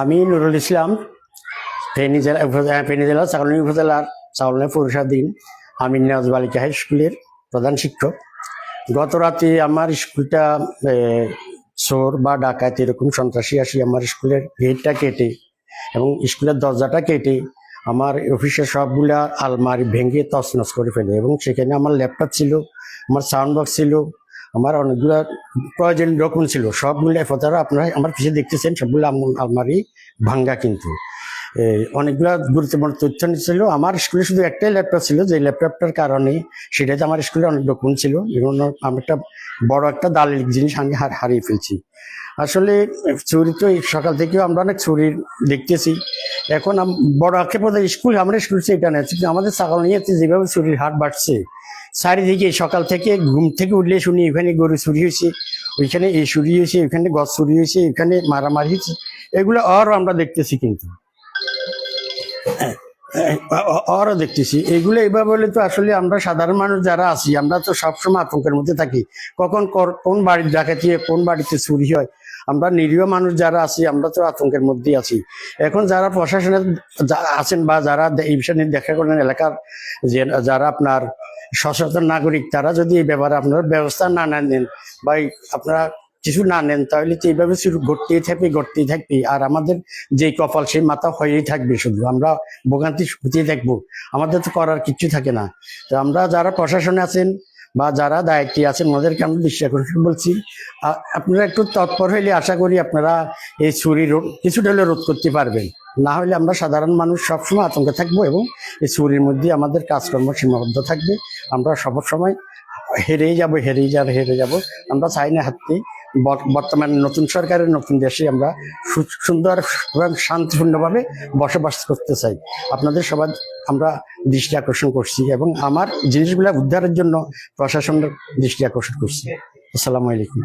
আমি নুরুল ইসলাম, ফেনী জেলা ফেনী জেলা চাকলনী উপজেলার চাকলনী পৌরসাধীন আমিন নেওয়াজ বালিকা হাই স্কুলের প্রধান শিক্ষক। গত রাতে আমার স্কুলটা চোর বা ডাকাত এরকম সন্ত্রাসী আসি আমার স্কুলের গেটটা কেটে এবং স্কুলের দরজাটা কেটে আমার অফিসের সবগুলা আলমারি ভেঙে তছনছ করে ফেলে এবং সেখানে আমার ল্যাপটপ ছিল, আমার সাউন্ড বক্স ছিল আমার অনেকগুলো প্রয়োজনীয় ডকুমেন্ট ছিল সবগুলো এফতারা আপনারা আমার পিছিয়ে দেখতেছেন, সবগুলো আলমারি ভাঙ্গা কিন্তু। অনেকগুলো গুরুত্বপূর্ণ তথ্য ছিল। আমার স্কুলে শুধু একটাই ল্যাপটপ ছিল, যে ল্যাপটপটার কারণে সেটাতে আমার স্কুলে অনেক ডকুমেন্ট ছিল, এবং আমি একটা বড় একটা দালিল জিনিস আমি হারিয়ে ফেলছি। আসলে চুরি তো সকাল থেকেও আমরা অনেক চুরি দেখতেছি। এখন বড় আক্ষেপ স্কুল আমরা স্কুল এটা কিন্তু আমাদের ছাগল নিয়ে যেভাবে চুরির হাট বাড়ছে, চারিদিকে সকাল থেকে ঘুম থেকে উঠলে শুনি এখানে গরু চুরি হয়েছে, ওইখানে এই চুরি হয়েছে ওইখানে গছ চুরি হয়েছে, এখানে মারামারি হয়েছে। এগুলো আরও আমরা দেখতেছি কিন্তু। আরও দেখতেছি। এগুলো এইভাবে বলে তো আসলে আমরা সাধারণ মানুষ যারা আছি, আমরা তো সবসময় আতঙ্কের মধ্যে থাকি। কখন কোন বাড়ির ডাকাতি কোন বাড়িতে চুরি হয় আমরা নিরীহ মানুষ যারা আছি, আমরা তো আতঙ্কের মধ্যেই আছি। এখন যারা প্রশাসনে আছেন বা যারা এই বিষয় নিয়ে দেখা করেন এলাকার যে, যারা আপনার সচেতন নাগরিক, তারা যদি এই ব্যাপারে আপনারা ব্যবস্থা না নেন বা আপনারা কিছু না নেন, তাহলে তো এইভাবে শুরু ঘটতেই থাকবে ঘটতেই থাকবে। আর আমাদের যে কপাল, সেই মাথা হয়েই থাকবে শুধু। আমরা ভোগান্তি হতেই থাকব আমাদের তো করার কিছু থাকে না। তো আমরা যারা প্রশাসনে আছেন বা যারা দায়িত্বে আছেন ওদেরকে আমরা দৃষ্টি আকর্ষণ বলছি আপনারা একটু তৎপর হইলে আশা করি আপনারা এই চুরি রোধ, কিছুটা হলে রোধ করতে পারবেন। না হলে আমরা সাধারণ মানুষ সবসময় আতঙ্কে থাকব এবং এই চুরির মধ্যে আমাদের কাজকর্ম সীমাবদ্ধ থাকবে। আমরা সব সময় হেরেই যাব হেরেই যাব, হেরে যাব। আমরা চাই না হাতে বর্তমান নতুন সরকারের নতুন দেশে আমরা সুন্দর এবং শান্তিপূর্ণভাবে বসবাস করতে চাই। আপনাদের সবার আমরা দৃষ্টি আকর্ষণ করছি এবং আমার জিনিসগুলো উদ্ধারের জন্য প্রশাসনের দৃষ্টি আকর্ষণ করছি। আসসালামু আলাইকুম।